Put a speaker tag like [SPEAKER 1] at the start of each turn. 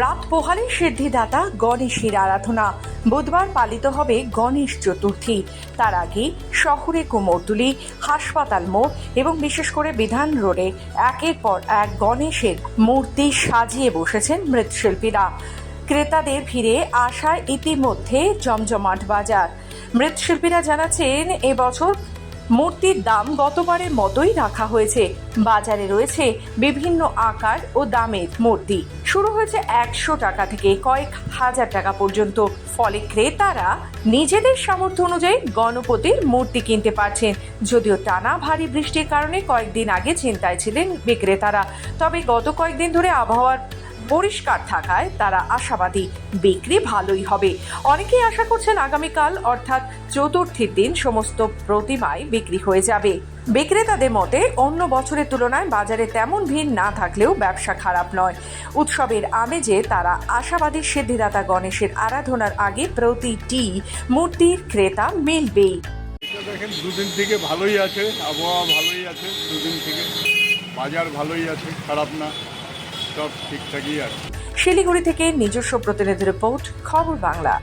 [SPEAKER 1] রাত পোহালে সিদ্ধিদাতা গণেশের আরাধনা। বুধবার পালিত হবে গণেশ চতুর্থী। তার আগে শহরে কুমোরটুলি হাসপাতাল মোড় এবং বিশেষ করে বিধান রোডে একের পর এক গণেশের মূর্তি সাজিয়ে বসেছেন মৃৎশিল্পীরা। ক্রেতাদের ভিড়ে আসায় ইতিমধ্যে জমজমাট বাজার। মৃৎশিল্পীরা জানাচ্ছেন, এবছর মূর্তির দাম গতবারের মতোই রাখা হয়েছে। বাজারে রয়েছে বিভিন্ন আকার ও দামের মূর্তি। শুরু হয়েছে একশো টাকা থেকে কয়েক হাজার টাকা পর্যন্ত। ফলে ক্রেতারা নিজেদের সামর্থ্য অনুযায়ী গণপতির মূর্তি কিনতে পারছেন। যদিও টানা ভারী বৃষ্টির কারণে কয়েকদিন আগে চিন্তায় ছিলেন বিক্রেতারা। তবে গত কয়েকদিন ধরে আবহাওয়ার পরিষ্কার থাকায় তারা আশাবাদী। বিক্রি ভালোই হবে। অনেকেই আশা করছেন আগামীকাল, অর্থাৎ চতুর্থীর দিন, সমস্ত প্রতিমায় বিক্রি হয়ে যাবে। বিক্রেতাদের মতে, অন্য বছরের তুলনায় বাজারে তেমন ভিড় না থাকলেও ব্যবসা খারাপ নয়। উৎসবের আমেজে তারা আশাবাদী সিদ্ধিদাতা গণেশের আরাধনার আগে প্রতিটি মূর্তির ক্রেতা মিলবেই।
[SPEAKER 2] দেখেন, দুদিন থেকে ভালোই আছে, আবহাওয়া ভালোই আছে, দুদিন থেকে বাজার ভালোই আছে, খারাপ না। সব ঠিকঠাকই আছে।
[SPEAKER 1] শিলিগুড়ি থেকে নিজস্ব প্রতিনিধি রিপোর্ট খবর বাংলা।